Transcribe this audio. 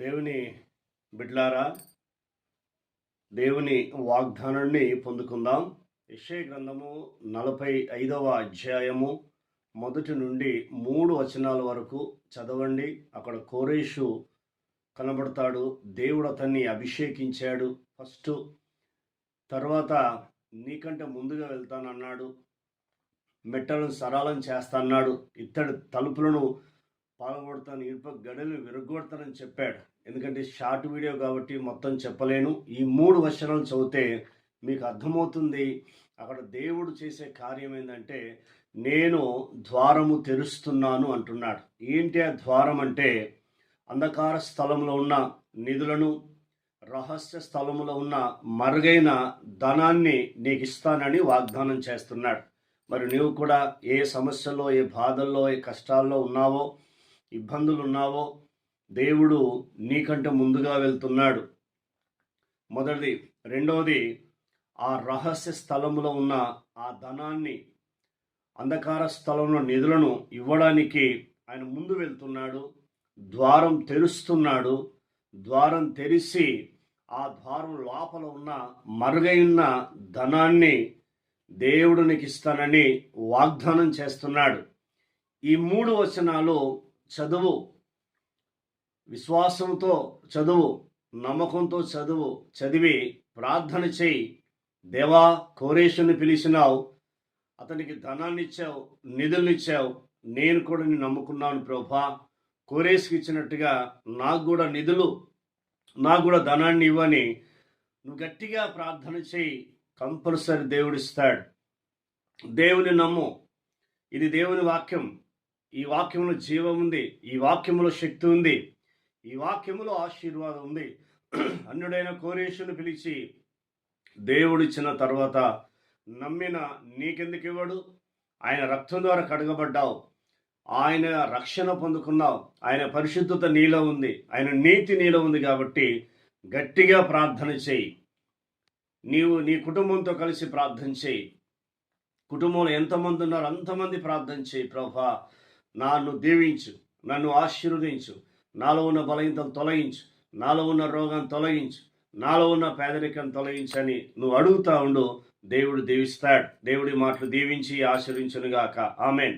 దేవుని బిడ్లారా దేవుని వాగ్దానాన్ని పొందుకుందాం. యెషయా గ్రంథము నలభై ఐదవ అధ్యాయము మొదటి నుండి మూడు వచనాల వరకు చదవండి. అక్కడ కోరేషు కనబడతాడు దేవుడు అతన్ని అభిషేకించాడు. ఫస్ట్ తర్వాత నీకంటే ముందుగా వెళ్తానన్నాడు మెట్టలను సరళం చేస్తాన్నాడు ఇత్తడి తలుపులను పాల్గొడతాను ఇనుప గడలు విరగొడతానని చెప్పాడు. ఎందుకంటే షార్ట్ వీడియో కాబట్టి మొత్తం చెప్పలేను. ఈ మూడు వచనాలు చదివితే మీకు అర్థమవుతుంది. అక్కడ దేవుడు చేసే కార్యం ఏంటంటే నేను ద్వారము తెరుస్తున్నాను అంటున్నాడు. ఏంటి ఆ ద్వారం అంటే అంధకార స్థలంలో ఉన్న నిధులను రహస్య స్థలములో ఉన్న మరుగైన ధనాన్ని నీకు ఇస్తానని వాగ్దానం చేస్తున్నాడు. మరి నీవు కూడా ఏ సమస్యల్లో ఏ బాధల్లో ఏ కష్టాల్లో ఉన్నావో ఇబ్బందులు ఉన్నావో దేవుడు నీకంటే ముందుగా వెళ్తున్నాడు. మొదటిది. రెండవది ఆ రహస్య స్థలంలో ఉన్న ఆ ధనాన్ని అంధకార స్థలంలో నిధులను ఇవ్వడానికి ఆయన ముందు వెళ్తున్నాడు. ద్వారం తెరుస్తున్నాడు. ద్వారం తెరిచి ఆ ద్వారం లోపల ఉన్న మరుగైన ధనాన్ని దేవుడు నీకు ఇస్తానని వాగ్దానం చేస్తున్నాడు. ఈ మూడు వచనాలు చదువు. విశ్వాసంతో చదువు నమ్మకంతో చదువు చదివి ప్రార్థన చేయి. దేవా కోరేషుని పిలిచినావు. అతనికి ధనాన్ని ఇచ్చావు నిధులను ఇచ్చావు. నేను కూడా నేను నమ్ముకున్నాను ప్రభా. కోరేష్కి ఇచ్చినట్టుగా నాకు కూడా నిధులు నాకు కూడా ధనాన్ని ఇవ్వని నువ్వు గట్టిగా ప్రార్థన చేయి. కంపల్సరీ దేవుడిస్తాడు దేవుని నమ్ము. ఇది దేవుని వాక్యం. ఈ వాక్యంలో జీవం ఉంది ఈ వాక్యంలో శక్తి ఉంది ఈ వాక్యములో ఆశీర్వాదం ఉంది. అన్నుడైన కోరేషును పిలిచి దేవుడిచ్చిన తర్వాత నమ్మిన నీకెందుకు ఇవ్వడు? ఆయన రక్తం ద్వారా కడగబడ్డావు. ఆయన రక్షణ పొందుకున్నావు. ఆయన పరిశుద్ధత నీలో ఉంది. ఆయన నీతి నీలో ఉంది కాబట్టి గట్టిగా ప్రార్థన చేయి. నీవు నీ కుటుంబంతో కలిసి ప్రార్థన చేయి. కుటుంబంలో ఎంతమంది ఉన్నారో అంతమంది ప్రార్థన చేయి ప్రభా. నన్ను దీవించు నన్ను ఆశీర్వదించు నాలో ఉన్న బలహీనతను తొలగించు నాలో ఉన్న రోగం తొలగించు నాలో ఉన్న పేదరికం తొలగించని నువ్వు అడుగుతా ఉండు దేవుడు దీవిస్తాడు. దేవుడి మాటలు దీవించి ఆశీర్వించునుగాక ఆమెన్.